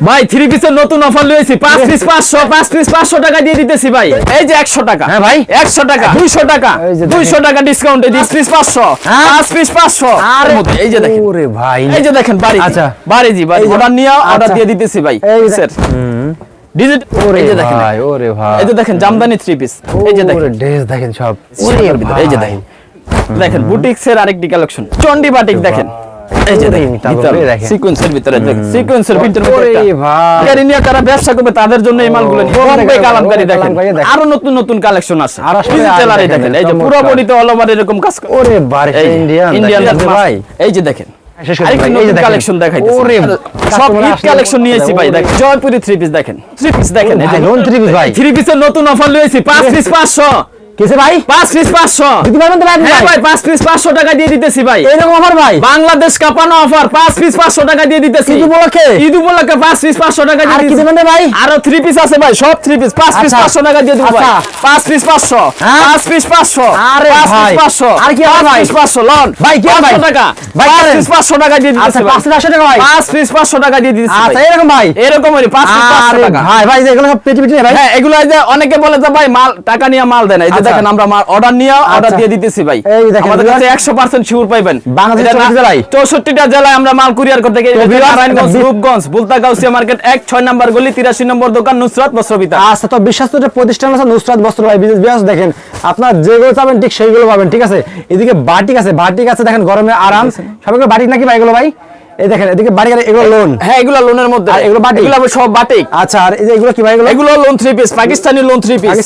ভাই থ্রি পিসের নতুন অফার লয়েছি পাঁচ পিস পাঁচশো পাঁচ পিস পাঁচশো টাকা দিয়ে দিতেছি ভাই এই যে একশো টাকা হ্যাঁ ভাই। একশো টাকা দুইশো টাকা। দুইশো টাকা ডিসকাউন্টে দিস পিস পাঁচশো হ্যাঁ? পাঁচ পিস পাঁচশো আরে এই যে দেখেন ওরে ভাই এই যে দেখেন বাড়ি আচ্ছা। বাড়ি জি বাড়ি অর্ডার নিয়ে অর্ডার আচ্ছা। দিয়ে দিতেছি ভাই এই স্যার হুম। ডিজিট ওরে এই যে দেখেন ভাই ওরে ভাই এই যে দেখেন জামদানি থ্রি পিস এই যে দেখেন ওরে ড্রেস দেখেন সব এই যে দেখেন দেখেন বুটিক্সের আরেকটি কালেকশন চন্ডি বাটিক দেখেন এই যে দেখেন সিকোয়েন্সের ভিতরে দেখেন। সিকোয়েন্সের ভিতরে ভাই। গাড়ি নিয়ে ব্যবসা করবে তাদের জন্য এই মালগুলো নিয়ে। ও, বোম্বে দেখেন, কালামকারী দেখেন। আরও নতুন নতুন কালেকশন আছে। আর আসলে ডিজিটাল আর আরে দেখেন, দেখেন এই যে পুরো বডিতে অল ওভার এরকম কাজ ওরে বারে ইন্ডিয়ান ইন্ডিয়ান ভাই। এই যে দেখেন। শেষ করে আরেকটি ভাই, এই নতুন যে দেখেন। কালেকশন দেখাইতেছি। ওরে, সব customer হিট আসলে কালেকশন নিয়েছি ভাই দেখেন। জয়পুরি থ্রি পিস দেখেন থ্রি পিস দেখেন থ্রি পিস ভাই। থ্রি পিসের নতুন অফার লয়েছি পাঁচ পিস পাঁচশো। কিসে ভাই পাঁচ পিস পাঁচশো দিতে পারবেন তো ভাই হ্যাঁ পাঁচ পিস পাঁচশো টাকা দিয়ে দিতেছি ভাই এইরকম অফার ভাই বাংলাদেশ কাপানো অফার পাঁচ পিস পাঁচশো টাকা দিয়ে দিতেছি ঈদ উপলক্ষে? ঈদ উপলক্ষে পাঁচ পিস পাঁচশো টাকা দিয়ে দিতেছি ভাই আরও থ্রি পিস আছে ভাই সব থ্রি পিস পাঁচ পিস আচ্ছা। পাঁচশো টাকা দিয়ে দেবো ভাই আচ্ছা। পাঁচ পিস পাঁচশো হ্যাঁ? পাঁচ পিস পাঁচশো আরে পাঁচ পিস পাঁচশো আর কি পাঁচ ভাই? পিস পাঁচশো লন ভাই, কি ভাই? টাকা ভাই, পাঁচ। পিস পাঁচশো টাকা দিয়ে দিতেছি আচ্ছা। পাঁচশো টাকা ভাই পাঁচ পিস পাঁচশো টাকা দিয়ে দিতেছি আচ্ছা ভাই। এরকম ভাই পাঁচ পিস পাঁচশো টাকা ভাই ভাই এগুলো সব পেটি পেটি ভাই হ্যাঁ এগুলো যে অনেকে বলে যে ভাই মাল টাকা নিয়ে মাল দেন এই যে আচ্ছা। দেখেন আমরা মাল অর্ডার নিয়ে অর্ডার আচ্ছা। দিয়ে দিতেছি ভাই। আমাদের কাছে বিরাট- একশো পার্সেন্ট শিওর পাইবেন। বাংলাদেশের এটা 64 জেলায়? চৌষট্টিটা জেলায় আমরা মাল কুরিয়ার করতে গিয়ে নারায়ণগঞ্জ রূপগঞ্জ বুলতা গাউসিয়া মার্কেট এক ছয় নম্বর গলি তিরাশি নম্বর দোকান নুসরাত বস্ত্রবিতা। আচ্ছা তো বিশ্বাস তো প্রতিষ্ঠান আছে নুসরাত বস্ত্র ভাই বিজনেস বিয়াস দেখেন আপনার যেগুলো চাবেন ঠিক সেইগুলো পাবেন ঠিক আছে? এদিকে বাটিক আছে বাটিক আছে দেখেন গরমে আরাম। সবগুলো বাটিক নাকি ভাই এগুলো ভাই? এই দেখেন এদিকে বাটিক আর এগুলো লোন হ্যাঁ এগুলো লোনের মধ্যে। আর এগুলো বাটিক? এগুলো সব বাটিক আচ্ছা আর এই যে এগুলো কি ভাই এগুলো? এগুলো lawn three piece Pakistani lawn three piece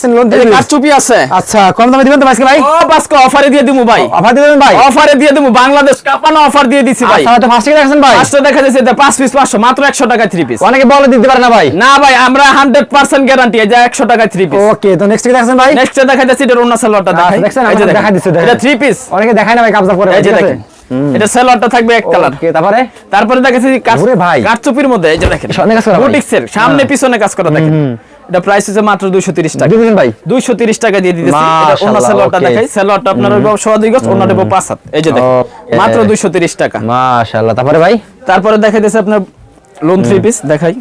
আছে। আচ্ছা কম দামে দিবেন তো আজকে ভাই? ও বাসকে অফারে দিয়ে দিমু ভাই। অফার দিবেন ভাই? অফারে দিয়ে দিমু বাংলাদেশ কাপানো অফার দিয়ে দিছি ভাই। আচ্ছা তো ফার্স্ট থেকে রাখছেন ভাই। পাঁচটা দেখা যাচ্ছে এটা পাঁচ পিস পাঁচশো মাত্র একশো টাকা থ্রি পিস অনেকে বলে দিতে পারে না ভাই। না ভাই আমরা হান্ড্রেড পার্সেন্ট গ্যারান্টি এই যে একশো টাকা থ্রি পিস ওকে তো নেক্সট রাখছেন ভাই? নেক্সট দেখা যাচ্ছে এটা রোনা সালোয়ারটা দেখাই। দেখেন। দেখা এটা থ্রি পিস অনেকে দেখায় না ভাই কাবজা করে এই যে দেখেন। এটা থাকবে এক কালার। তারপরে? তারপরে দেখাচ্ছি ভাই। কারচুপির মধ্যে এই যে দেখেন। বুটিক্সের সামনে পিছনে কাজ করা দেখেন। এটা প্রাইস হচ্ছে মাত্র 230 টাকা। দিয়ে দিবেন ভাই 230 টাকা দিয়ে দিতেছি। এটা অন্য মাশাআল্লাহ, দেখাই। সালোয়ারটা আপনার হইব গজ হাত। এই যে দেখেন Okay. মাত্র 230 টাকা। মাশাআল্লাহ তারপরে ভাই? তারপরে দেখা যাচ্ছে আপনার লোন থ্রি পিস দেখাই।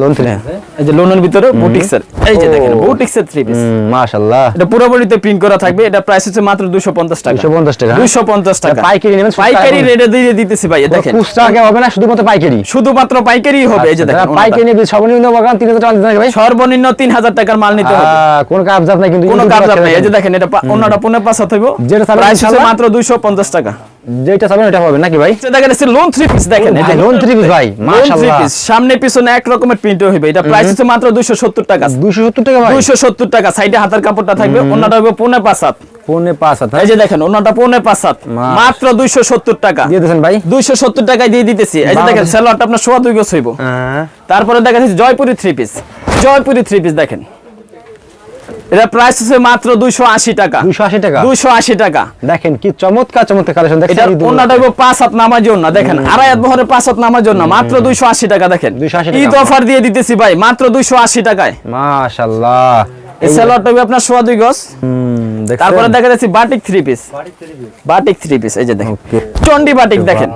লোন থেকে এই যে লোনের ভিতরে বুটিক্সের এই যে দেখেন। বুটিক্সের থ্রি পিস মাশাআল্লাহ। এটা পুরোপুরিতে প্রিন্ট করা থাকবে। এটা প্রাইস হচ্ছে মাত্র 250 টাকা। 250 টাকা, হ্যাঁ? 250 টাকা। পাইকারি নেবেন, পাইকারি রেটে দিয়ে দিতেছি ভাই দেখেন। খুচরা আগে হবে না শুধুমাত্র পাইকারি। শুধুমাত্র পাইকারি হবে এই যে আচ্ছা, দেখেন পাইকারি ওনাটা। সর্বনিম্ন বাগান তিন হাজার টাকা দিতে ভাই। সর্বনিম্ন 3000 টাকার মাল নিতে হবে। কোনো কাজ নাই কিন্তু কোনো কাজ বাচ্চা এই যে দেখেন। এটা অন্যটা পুনে পাঁচ হাত হইব। যেটা প্রাইস হচ্ছে মাত্র 250 টাকা। যেটা চাবেন হবে নাকি ভাই? এটা দেখেন লোন থ্রি পিস দেখেন loan three piece ভাই, মাশাআল্লাহ। সামনে পিছনে এক রকমের প্রিন্ট হইবে। এটা প্রাইস হচ্ছে মাত্র 270 টাকা। 270 টাকা ভাই? 270 টাকা সাইডে হাতার কাপড়টা থাকবে অন্যটা হবে পুনে পাঁচ হাত। পৌনে পাঁচ হাত হ্যাঁ? এই যে দেখেন অন্যটা পুনে পাঁচ হাত। মাত্র 270 টাকা। দিয়ে দিয়েছেন ভাই? 270 টাকায় দিয়ে দিতেছি। এই যে দেখেন বাংলাদেশ- আপনার সোয়া দুই গজ হইব। হ্যাঁ। তারপরে দেখা যাচ্ছে Jaipuri three piece Jaipuri three piece দেখেন। এটা প্রাইস হচ্ছে মাত্র 280 টাকা। 280 টাকা? 280 টাকা। দেখেন কি চমৎকার চমৎকার কালেকশন। এটা দেখছেন অন্যটা পাঁচ হাত নামার জন্য দেখেন। আড়াই হাত বহরে পাঁচ হাত নামার জন্য মাত্র 280 টাকা দেখেন। 280 টাকা। ঈদ অফার দিয়ে দিতেছি ভাই মাত্র 280 টাকায়। মাশাআল্লাহ। এই সালোয়ারটা হবে আপনার সোয়া দুই গজ। তারপরে দেখা যাচ্ছে batik three piece batik three piece এই যে দেখেন. চন্ডি বাটিক দেখেন।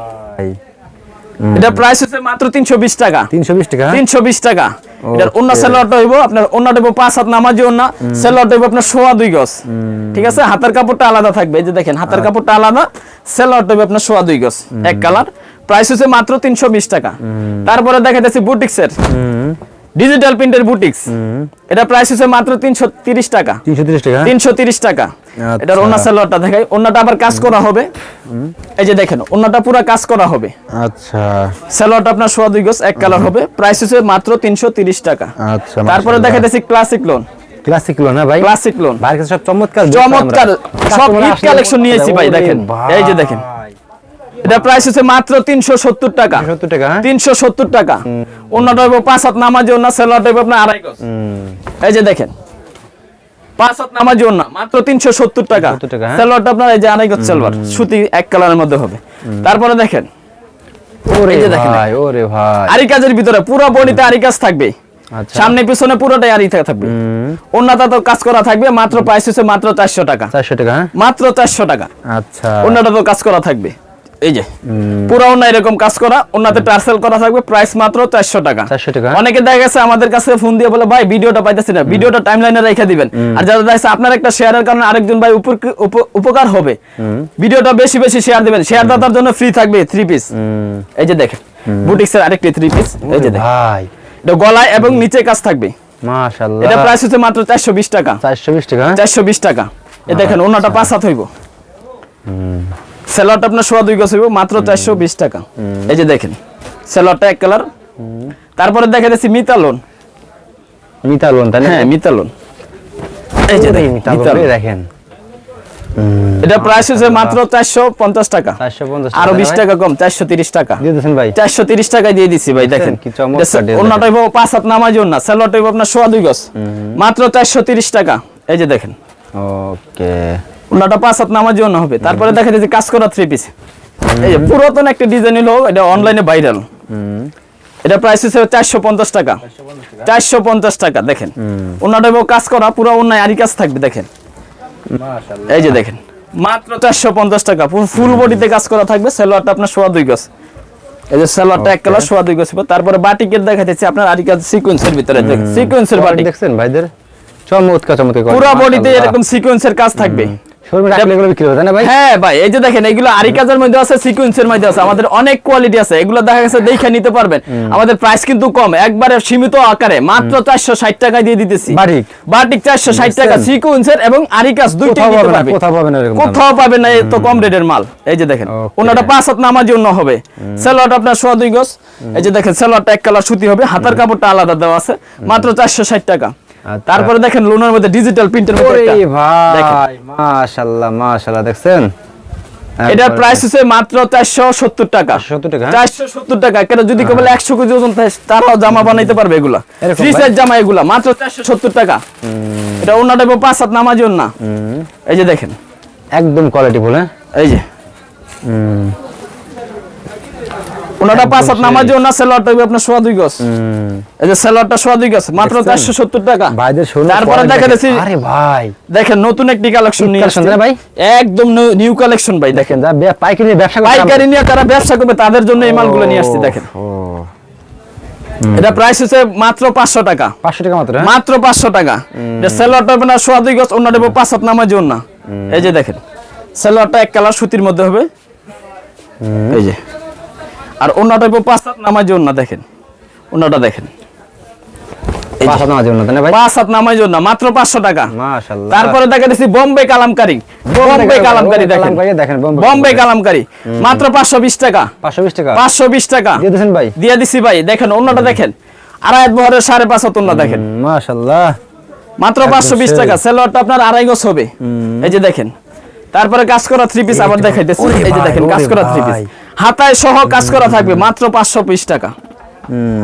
এটা প্রাইস হচ্ছে মাত্র 320 টাকা। 320 টাকা? হ্যাঁ? 320 টাকা। এটার অন্য Okay. সেলোয়ারটা হইব আপনার অন্যটা হইব পাঁচ হাত নামাজি অন্য সেলোয়ারটা হইব আপনার সোয়া দুই গজ। ঠিক আছে? হাতের কাপড়টা আলাদা থাকবে। এই যে দেখেন হাতের আচ্ছা। কাপড়টা আলাদা সেলোয়ারটা হইব আপনার সোয়া দুই গজ এক কালার। প্রাইস হচ্ছে মাত্র 320 টাকা। তারপরে দেখা যাচ্ছে বুটিক্সের ডিজিটাল প্রিন্টের বুটিক্স এটা প্রাইস হচ্ছে মাত্র 330 টাকা। 330 টাকা হ্যাঁ? 330 টাকা। আচ্ছা। এটার অন্য সেলোয়ারটা দেখাই। অন্যটা আবার কাজ করা হবে। এই যে দেখেন অন্যটা পুরো কাজ করা হবে। আচ্ছা। সেলোয়ারটা আপনার সোয়া দুই গজ এক কালার হবে। প্রাইস হচ্ছে মাত্র 330 টাকা। আচ্ছা তারপরে দেখা যাচ্ছে ক্লাসিক লোন ক্লাসিক লোন না ভাই? ক্লাসিক লোন কাছে সব চমৎকার চমৎকার। সব কালেকশন নিয়েছি ভাই দেখেন। এই যে দেখেন। এটা প্রাইস হচ্ছে মাত্র 370 টাকা। 70 টাকা হ্যাঁ? 370 টাকা। অন্যটা হইব পাঁচ হাত নামাজি অন্য সেলোয়ারটা হইব আপনার আড়াই গজ। হুম। এই যে দেখেন পাঁচ হাত নামাজি অন্য মাত্র 370 টাকা। 370 টাকা, হ্যাঁ? আপনার এই যে আড়াই গজ সেলোয়ার সুতি এক কালারের মধ্যে হবে। তারপরে দেখেন ওরে যে দেখেন। ভাই ওরে ভাই। আরি কাজের ভিতরে পুরো বডিতে আরি কাজ থাকবে। আচ্ছা। সামনে পিছনে পুরোটাই আরি থাকা থাকবে। অন্যটা তো কাজ করা থাকবে মাত্র প্রাইস হচ্ছে মাত্র চারশো টাকা। 400 টাকা হ্যাঁ? মাত্র চারশো টাকা। আচ্ছা। অন্যটা তো কাজ করা থাকবে। এই যে পুরো ওনা এরকম কাজ করা ওনাতে টার্সেল করা থাকবে প্রাইস মাত্র চারশো টাকা। 400 টাকা। অনেকে দেখা গেছে আমাদের কাছে ফোন দিয়ে বলে ভাই ভিডিওটা পাইতেছি না। ভিডিওটা টাইম লাইনে রেখে দিবেন। আর যারা দেখা আপনার একটা শেয়ারের কারণে আরেকজন ভাই উপকার হবে। ভিডিওটা বেশি বেশি শেয়ার দিবেন। শেয়ার দাতার জন্য ফ্রি থাকবে থ্রি পিস এই যে দেখেন বুটিক্সের আরেকটি থ্রি পিস এই যে দেখেন। ভাই। এটা গলায় এবং নিচে কাজ থাকবে। মাশাআল্লাহ। এটা প্রাইস হচ্ছে মাত্র চারশো বিশ টাকা। 420 টাকা হ্যাঁ? চারশো বিশ টাকা। এ দেখেন ওনাটা পাঁচ হাত হইব। সেলারটা আপনার সোয়া দুই গছ হইব মাত্র চারশো বিশ টাকা। এই যে দেখেন সেলারটা এক কালার। তারপরে দেখা যাচ্ছে মিতালোন। মিতা লোন তাই হ্যাঁ মিতালোন। এই যে দেখেন মিতালোন। এটা প্রাইস হচ্ছে মাত্র চারশো পঞ্চাশ টাকা। 450 আরও টাকা বিশ টাকা কম চারশো তিরিশ টাকা। দিয়ে দিয়েছেন ভাই। চারশো তিরিশ টাকায় দিয়ে দিচ্ছি ভাই দেখেন। কি চমৎকার অন্যটা হইব পাঁচ হাত নামাজ না সেলোটা হইব আপনার সোয়া দুই গছ মাত্র চারশো তিরিশ টাকা। এই যে দেখেন। ওকে। ওনাটা পাঁচ হাত নামার জন্য হবে। তারপরে দেখা যাচ্ছে কাজ করা থ্রি পিস এই যে পুরাতন একটা ডিজাইন হলো এটা অনলাইনে ভাইরাল এটা প্রাইস হিসেবে চারশো পঞ্চাশ টাকা। চারশো পঞ্চাশ টাকা দেখেন। ওনাটা কাজ করা পুরো অন্যায় আরি কাজ থাকবে দেখেন। এই যে দেখেন মাত্র চারশো পঞ্চাশ টাকা। ফুল বডিতে কাজ করা থাকবে সেলোয়ারটা আপনার সোয়া দুই গছ এই যে সেলোয়ারটা এক কালার সোয়া দুই গছ। তারপরে বাটিকের দেখা যাচ্ছে আপনার আরি কাজ সিকোয়েন্সের ভিতরে সিকোয়েন্সের বাটিক। দেখছেন ভাইদের? চমৎকার চমৎকার। পুরো বডিতে এরকম সিকোয়েন্সের কাজ থাকবে। হ্যাঁ ভাই এই যে দেখেন এগুলো আরি মধ্যে আছে সিকোয়েন্সের মধ্যে আছে আমাদের অনেক কোয়ালিটি আছে এগুলো দেখা গেছে দেখে নিতে পারবেন। আমাদের প্রাইস কিন্তু কম একবারে সীমিত আকারে মাত্র চারশো ষাট টাকায় দিয়ে দিতেছি। বাটিক? বাটিক চারশো ষাট টাকা সিকোয়েন্সের এবং আরি দুইটাই কোথাও নিতে পাবেন কোথাও না এত কম রেটের মাল। এই যে দেখেন. ওনাটা পাঁচ হাত নামার জন্য হবে। সেলোয়ারটা আপনার সোয়া দুই গজ। এই যে দেখেন সেলোয়ারটা এক কালার সুতি হবে হাতার কাপড়টা আলাদা দেওয়া আছে মাত্র চারশো ষাট টাকা। তারপরে দেখেন লোনের মধ্যে ডিজিটাল প্রিন্টের মধ্যে ওরে একটা। ভাই মাশাআল্লাহ মাশাআল্লাহ দেখছেন? এটার প্রাইস হচ্ছে মাত্র চারশো সত্তর টাকা। 470 টাকা, হ্যাঁ? চারশো সত্তর টাকা কেন যদি কেবল একশো কেজি ওজন থাকে তারাও জামা বানাইতে পারবে এগুলা। ফ্রি সাইজ জামা এগুলা মাত্র চারশো সত্তর টাকা। এটা অন্যটা পাঁচ হাত নামার জন্য না এই যে দেখেন। একদম কোয়ালিটি বলে এই যে। ওনাটা পাঁচ হাত নামার জন্য সেলোয়ারটা হবে আপনার সোয়া দুই গজ। এই যে সেলোয়ারটা সোয়া দুই গজ মাত্র দেখছেন? চারশো সত্তর টাকা। ভাইদের শোরুম তারপরে দেখা যাচ্ছে আরে ভাই। দেখেন নতুন একটি কালেকশন নিয়ে আসছে। ভাই? একদম নিউ কালেকশন ভাই দেখেন। দেখেন যা পাইকারি নিয়ে ব্যবসা করতে পাইকারি নিয়ে তারা ব্যবসা করবে তাদের জন্য এই মালগুলো নিয়ে আসছি দেখেন। এটা প্রাইস হচ্ছে মাত্র পাঁচশো টাকা। 500 টাকা মাত্র হ্যাঁ? মাত্র পাঁচশো টাকা। এটা সেলোয়ারটা হবে না সোয়া দুই গজ অন্য দেবো পাঁচ হাত নামার জন্য না এই যে দেখেন সেলোয়ারটা এক কালার সুতির মধ্যে হবে। এই যে। আর অন্যটা পাঁচ হাত নামার জন্য না দেখেন। অন্যটা দেখেন। মাত্র পাঁচশো টাকা। তারপরে দেখা দিচ্ছি বোম্বে কালামকারি। বোম্বে কালামকারী দেখেন, বোম্বে বোম্বে কালামকারী। মাত্র পাঁচশো বিশ টাকা। 520 টাকা? পাঁচশো বিশ টাকা। দিয়ে ভাই? দিয়ে দিছি ভাই। দেখেন অন্যটা দেখেন। আড়াই বহরের সাড়ে পাঁচ অন্য দেখেন। মাত্র পাঁচশো বিশ টাকা। সেলোয়ারটা আপনার আড়াই হবে। এই যে দেখেন। তারপরে কাজ করা থ্রি পিস আবার দেখাইতেছি। এই যে দেখেন কাজ করা থ্রি পিস। হাতায় সহ কাজ করা থাকবে মাত্র পাঁচশো বিশ টাকা।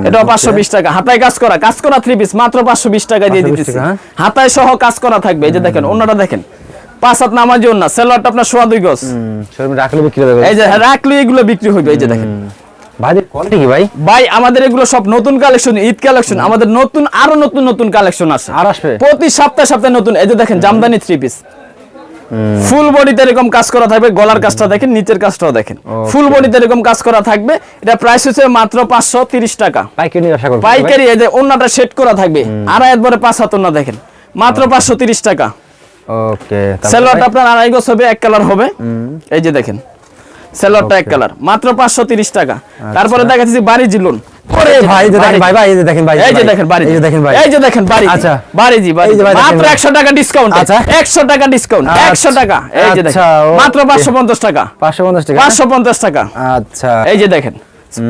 এটাও পাঁচশো বিশ টাকা। হাতায় কাজ করা কাজ করা থ্রি পিস মাত্র পাঁচশো বিশ টাকা দিয়ে 520 দিতেছি। হ্যাঁ? হাতায় সহ কাজ করা থাকবে এই যে দেখেন অন্যটা দেখেন। পাঁচ হাত নামার জন্য সেলোয়ারটা আপনার সোয়া দুই গজ। রাখলে বিক্রি হবে। এই যে রাখলে এগুলো বিক্রি হইবে এই যে দেখেন। ভাইদের কি ভাই? ভাই আমাদের এগুলো সব নতুন কালেকশন ঈদ কালেকশন আমাদের নতুন আরও নতুন নতুন কালেকশন আছে। প্রতি সপ্তাহে সপ্তাহে নতুন এই যে দেখেন জামদানি থ্রি পিস ফুল বডিতে এরকম কাজ করা থাকবে গলার কাজটা দেখেন নিচের কাজটাও দেখেন। ফুল বডিতে এরকম কাজ করা থাকবে এটা প্রাইস হচ্ছে মাত্র পাঁচশো তিরিশ টাকা। পাইকারি ব্যবসা করবে। পাইকারি এই যে অন্যটা সেট করা থাকবে আড়াই একবারে পাঁচ হাত অন্য দেখেন মাত্র পাঁচশো তিরিশ টাকা। ওকে সেলোয়ারটা আপনার আড়াই গজ হবে এক কালার হবে। এই যে দেখেন সেলোয়ারটা এক কালার মাত্র পাঁচশো তিরিশ টাকা। তারপরে দেখাচ্ছি বাড়ি জিলুন ওরে ভাই এই যে দেখেন ভাই ভাই এই যে দেখেন ভাই এই যে দেখেন বাড়ি এই যে দেখেন ভাই এই যে দেখেন বাড়ি আচ্ছা। বাড়ি জি বাড়ি এই যে ভাই দেখেন মাত্র ভাই। 100 টাকা ডিসকাউন্ট আচ্ছা। 100 টাকা ডিসকাউন্ট আচ্ছা। 100 টাকা এই যে দেখেন আচ্ছা, মাত্র 550 টাকা 550 টাকা 550 টাকা আচ্ছা এই যে দেখেন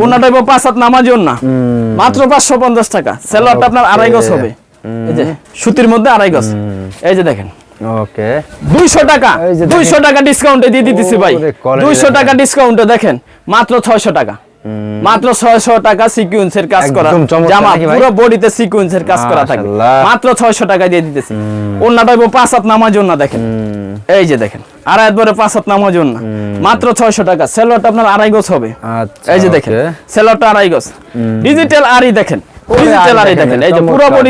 ওনাটা হবে পাঁচ হাত নামার জন্য মাত্র 550 টাকা সেলোয়ারটা আপনার আড়াই গজ হবে এই যে সুতির মধ্যে আড়াই গজ এই যে দেখেন ওকে 200 টাকা এই 200 টাকা ডিসকাউন্টে দিয়ে দিতেছি ভাই ওরে, quality 200 টাকা ডিসকাউন্টে দেখেন মাত্র 600 টাকা মাত্র 600 টাকা সিকোয়েন্সের কাজ করা। জামা পুরো বডিতে সিকোয়েন্সের কাজ করা থাকে। মাত্র 600 টাকা দিয়ে দিতেছি। ওন্নাটা পাঁচ হাত নামার জন্য দেখেন। এই যে দেখেন আড়াই একবারে পাঁচ হাত নামার জন্য। মাত্র 600 টাকা। সেলোয়ারটা আপনার আড়াই গজ হবে। আচ্ছা এই যে দেখেন okay। সেলোয়ারটা আড়াই গজ। ডিজিটাল আরই দেখেন। ডিজিটাল আর এই দেখেন, দেখেন এই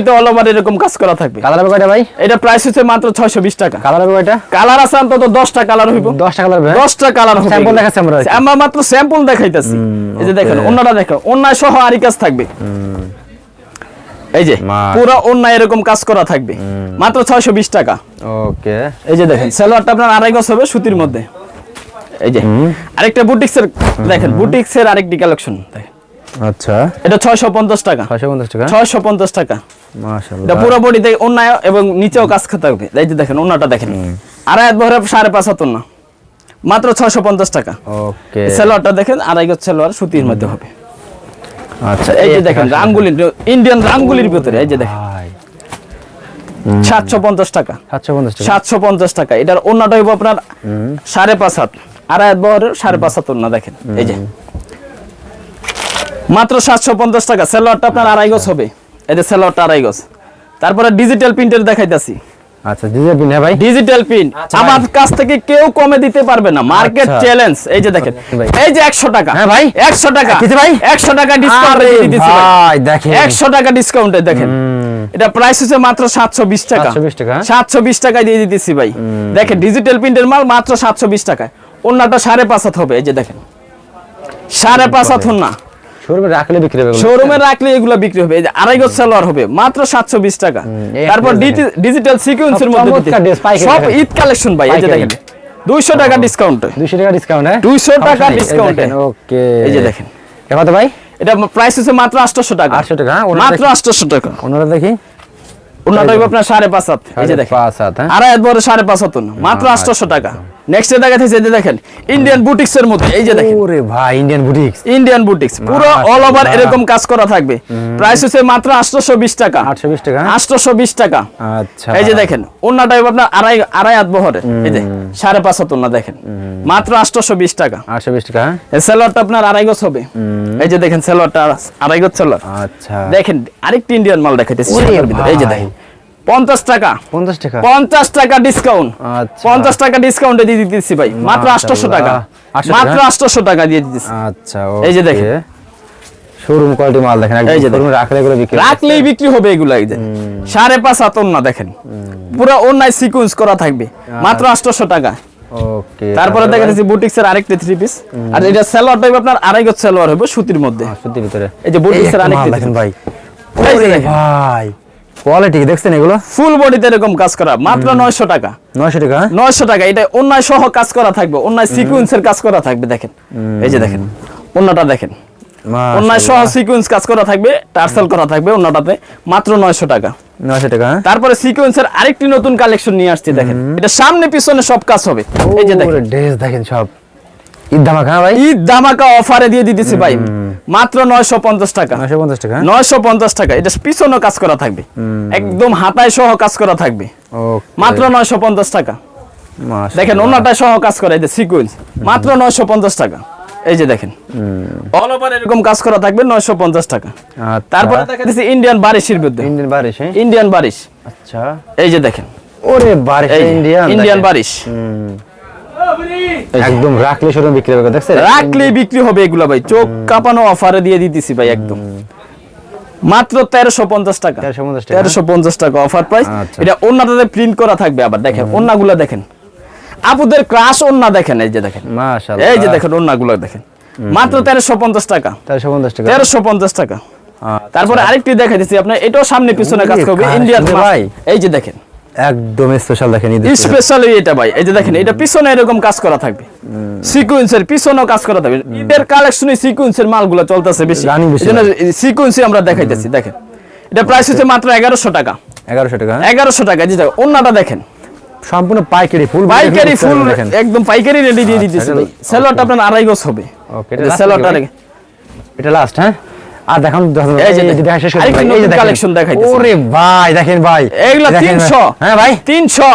যে অল ওভার এরকম কাজ করা থাকবে। কালার হবে কয়টা ভাই? এটা প্রাইস হচ্ছে মাত্র 620 টাকা। কালার হবে কয়টা? কালার আছে অন্তত 10টা কালার হইব। দশটা কালার হবে হ্যাঁ? 10টা কালার হবে। Sample দেখাচ্ছি আমরা আমরা মাত্র স্যাম্পল দেখাইতাছি। এই যে দেখেন অন্যটা দেখো অন্যায় সহ আরি কাজ থাকবে। এই যে পুরো অন্যায় এরকম কাজ করা থাকবে। মাত্র 620 টাকা। ওকে। এই যে দেখেন সালোয়ারটা আপনার আড়াই গজ হবে সুতির মধ্যে। এই যে আরেকটা বুটিক্সের দেখেন বুটিক্সের আরেকটি কালেকশন দেখেন। আচ্ছা। এটা 650 টাকা। ছয়শো পঞ্চাশ টাকা? 650 টাকা। এটা মাশাআল্লাহ পুরো বডিতে অন্যায় এবং নিচেও কাজ এই যে দেখেন দেখেন। আড়াই ভরে হাত মাত্র 650 টাকা। ওকে। সালোয়ারটা দেখেন আড়াই গজ সালোয়ার সুতির মধ্যে হবে। আচ্ছা এই যে দেখেন রাঙ্গুলির ইন্ডিয়ান রাঙ্গুলির ভিতরে এই যে দেখেন। ভাই। সাতশো পঞ্চাশ টাকা। সাতশো পঞ্চাশ টাকা। সাতশো পঞ্চাশ টাকা। এটার অন্যটা হইব আপনার সাড়ে পাঁচ হাত। আড়াই হাত বহরের সাড়ে পাঁচ হাত ওন্না দেখেন। এই যে। মাত্র সাতশো পঞ্চাশ টাকা। সেলোয়ারটা আপনার আড়াই গজ হবে। এই যে সেলোয়ারটা আড়াই গজ। তারপরে ডিজিটাল প্রিন্টের দেখাইতাছি। আচ্ছা হ্যাঁ ভাই। ডিজিটাল প্রিন্ট আচ্ছা আমার কাছ থেকে কেউ কমে দিতে পারবে না। মার্কেট আচ্ছা। চ্যালেঞ্জ এই যে দেখেন। এই যে একশো টাকা। হ্যাঁ ভাই। টাকা। কিসে ভাই? একশো টাকা ডিসকাউন্ট দিয়ে দিতেছি ভাই। ভাই, দেখেন। একশো টাকা ডিসকাউন্টে দেখেন। এটা প্রাইস হচ্ছে মাত্র সাতশো বিশ টাকা। 720 টাকা? বিশ টাকায় দিয়ে দিতেছি ভাই। দেখেন ডিজিটাল প্রিন্টের মাল মাত্র সাতশো বিশ টাকায়। অন্যটা সাড়ে পাঁচ হাত হবে। এই যে দেখেন। সাড়ে পাঁচ হাত না শোরুমে রাখলে বিক্রি হবে এগুলো। শোরুমে রাখলে এগুলো বিক্রি হবে। এই যে আড়াই গজ সালোয়ার হবে মাত্র সাতশো বিশ টাকা এই তারপর ডিজিটাল সিকুয়েন্সের মধ্যে সব ঈদ কালেকশন ভাই এই যে দেখেন। দুইশো টাকা ডিসকাউন্ট 200 টাকা ডিসকাউন্ট হ্যাঁ? 200 টাকা এ। ওকে। এই যে দেখেন। কত ভাই? এটা প্রাইস হচ্ছে মাত্র আটশোশো টাকা। 800 টাকা হ্যাঁ? মাত্র দেখি- আটশোশো টাকা। ওনারা দেখি। হইব আপনার সাড়ে পাঁচ হাত। এই যে দেখেন। পাঁচ হাত হ্যাঁ? আড়াই বড় সাড়ে পাঁচ হাত মাত্র আচ্ছা, আটশোশো টাকা। নেক্সট দেখাতেছে এই যে দেখেন ইন্ডিয়ান বুটিক্স এর মধ্যে এই যে দেখেন। ওরে ভাই ইন্ডিয়ান বুটিক্স ইন্ডিয়ান বুটিক্স পুরো অল ওভার এরকম কাজ করা থাকবে। প্রাইস হচ্ছে মাত্র আটশোশো বিশ টাকা। 820 টাকা আটশোশো বিশ টাকা। আচ্ছা। এই যে দেখেন অন্যটা আপনার আড়াই আড়াই হাত বহরে। এই যে সাড়ে পাঁচ হাত না দেখেন। মাত্র আটশোশো বিশ টাকা। 820 টাকা হ্যাঁ? এই সেলোয়ারটা আপনার আড়াই গজ হবে। এই যে দেখেন সেলোয়ারটা আড়াই গজ সেলোয়ার। আচ্ছা। দেখেন আরেকটি ইন্ডিয়ান মাল দেখাইতেছি। এই যে দেখেন পঞ্চাশ টাকা। 50 টাকা? পঞ্চাশ টাকা ডিসকাউন্ট আচ্ছা। পঞ্চাশ টাকা ডিসকাউন্টে দিয়ে দিতেছি ভাই। মাত্র আটশোশো টাকা। মাত্র? আটশোশো টাকা দিয়ে দিতেছি। আচ্ছা এই যে দেখেন। শোরুম কোয়ালিটি মাল দেখেন এই যে রাখলে এগুলো বিক্রি রাখলেই বিক্রি হবে এগুলো এই যে। সাড়ে পাঁচ না দেখেন। পুরো অন্যায় সিকুয়েন্স করা থাকবে। মাত্র আটশোশো টাকা। ওকে তারপরে দেখা যাচ্ছে বুটিক্সের আরেকটা থ্রি পিস আর এটা সালোয়ার টাইপ আপনার আড়াই গজ সালোয়ার হবে সুতির মধ্যে। সত্যি ভিতরে। এই যে বুটিক্সের আরেকটা দেখেন ভাই। ভাই। কোয়ালিটি দেখছেন এগুলো? ফুল বডিতে এরকম কাজ করা মাত্র নয়শো টাকা। 900 টাকা হ্যাঁ? নয়শো টাকা এটা অন্যায় সহ কাজ করা থাকবে অন্যায় সিকুয়েন্সের কাজ করা থাকবে দেখেন। এই যে দেখেন অন্যটা দেখেন। অন্যায় সহ। সিকুয়েন্স কাজ করা থাকবে টার্সেল করা থাকবে অন্যটাতে মাত্র নয়শো টাকা। 900 টাকা হ্যাঁ? তারপরে সিকুয়েন্সের আরেকটি নতুন কালেকশন নিয়ে আসছি দেখেন। এটা সামনে পিছনে সব কাজ হবে। এই যে দেখেন। ড্রেস দেখেন সব। ঈদ ধামাকা হ্যাঁ ভাই? ঈদ দামাকা অফারে দিয়ে দিতেছি ভাই। মাত্র নয়শো পঞ্চাশ টাকা। 950 টাকা হ্যাঁ? টাকা। এটা কাজ করা থাকবে। একদম হাতায় সহ কাজ করা থাকবে। মাত্র নয়শো পঞ্চাশ টাকা। দেখেন অন্যটা সহ কাজ করে এই সিকুয়েন্স মাত্র নয়শো পঞ্চাশ টাকা। এই যে দেখেন। অল ওভার এরকম কাজ করা থাকবে নয়শো পঞ্চাশ টাকা। আচ্ছা। তারপরে দেখা যাচ্ছে ইন্ডিয়ান বারিশের মধ্যে। ইন্ডিয়ান বারিশ? ইন্ডিয়ান বারিশ। আচ্ছা। এই যে দেখেন। ওরে বারিশ ইন্ডিয়ান ইন্ডিয়ান বারিশ। হুম। একদম রাখলে শোরুম বিক্রি হবে দেখছেন? রাখলেই বিক্রি হবে এগুলা ভাই। চোখ কাঁপানো অফারে দিয়ে দিতেছি ভাই একদম। মাত্র তেরোশো পঞ্চাশ টাকা। 1350 টাকা। তেরোশো পঞ্চাশ টাকা অফার প্রাইস। এটা অন্যটাতে প্রিন্ট করা থাকবে আবার দেখেন অন্যগুলা দেখেন। আপুদের ক্রাশ অন্য দেখেন এই যে দেখেন। মাশাআল্লাহ। এই যে দেখেন অন্যগুলো দেখেন। মাত্র তেরোশো পঞ্চাশ টাকা। 450 টাকা। তেরোশো পঞ্চাশ টাকা। আচ্ছা। তারপরে আরেকটি দেখাই দিচ্ছি আপনার এটাও সামনে পিছনে কাজ করবে রে ভাই। এই যে দেখেন। একদম স্পেশাল দেখেন। স্পেশালি এটা ভাই এই যে দেখেন এটা পিছনে এরকম কাজ করা থাকবে। সিকুয়েন্সের পিছনেও কাজ করা থাকবে। ঈদের কালেকশনে সিকুয়েন্সের মালগুলো চলতেছে বেশি। Running বেশি এজন্য সিকুয়েন্সই আমরা দেখাইতেছি দেখেন। এটা প্রাইস হচ্ছে মাত্র এগারোশো টাকা। 1100 টাকা হ্যাঁ? এগারোশো টাকা জি দেখো অন্যটা দেখেন। সম্পূর্ণ পাইকারি ফুল পাইকারি ফুল একদম পাইকারি রেডি দিয়ে আচ্ছা, দিতেছি এটা- সেলোয়ারটা আপনার আড়াই গজ হবে। ওকে সেলোয়ারটা রেখে- এটা লাস্ট হ্যাঁ? আর দেখুন এই যে দেখেন। দেখা শেষ ভাই, এই যে নতুন দেখেন। ওরে ভাই দেখেন ভাই। এগুলো দেখেন তিনশো। হ্যাঁ ভাই। তিনশো।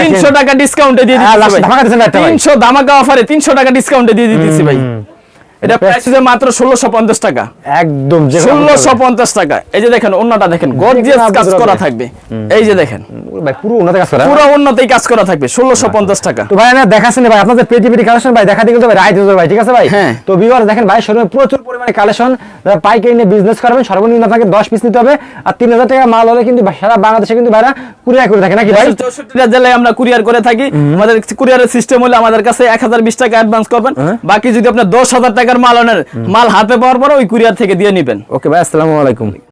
তিনশো টাকা ডিসকাউন্টে দিয়ে দিচ্ছি ধামাকা একটা ভাই। তিনশো দামাকা অফারে তিনশো টাকা ডিসকাউন্টে দিয়ে দিচ্ছি ভাই। এটা প্রাইস হচ্ছে মাত্র টাকা। একদম যে কোনো ষোলোশো পঞ্চাশ টাকা। এই যে দেখেন অন্যটা দেখেন গর্জিয়াস কাজ করা থাকবে। এই যে দেখেন। ভাই পুরো উন্নত কাজ করা। পুরো উন্নতেই কাজ করা থাকবে ষোলোশো পঞ্চাশ টাকা। তো ভাই আমি আর ভাই আপনাদের পেটি পেটি কালেকশন ভাই দেখাতে গেলে ভাই রাইট হয়ে ভাই ঠিক আছে ভাই। তো ভিউয়ার দেখেন ভাই শোরুমে প্রচুর পরিমাণে কালেকশন যারা পাইকারি নিয়ে বিজনেস করবেন সর্বনিম্ন আপনাকে পিস নিতে হবে আর তিন হাজার টাকা মাল হলে কিন্তু সারা বাংলাদেশে কিন্তু ভাইরা কুরিয়ার করে থাকে নাকি ভাই? চৌষট্টিটা জেলায় আমরা কুরিয়ার করে থাকি। আমাদের কুরিয়ারের সিস্টেম হলে আমাদের কাছে এক হাজার বিশ টাকা অ্যাডভান্স করবেন। বাকি যদি আপনার দশ হাজার টাকার মাল মাল হাতে পাওয়ার পরে ওই কুরিয়ার থেকে দিয়ে নিবেন। ওকে ভাই, আসসালামু আলাইকুম।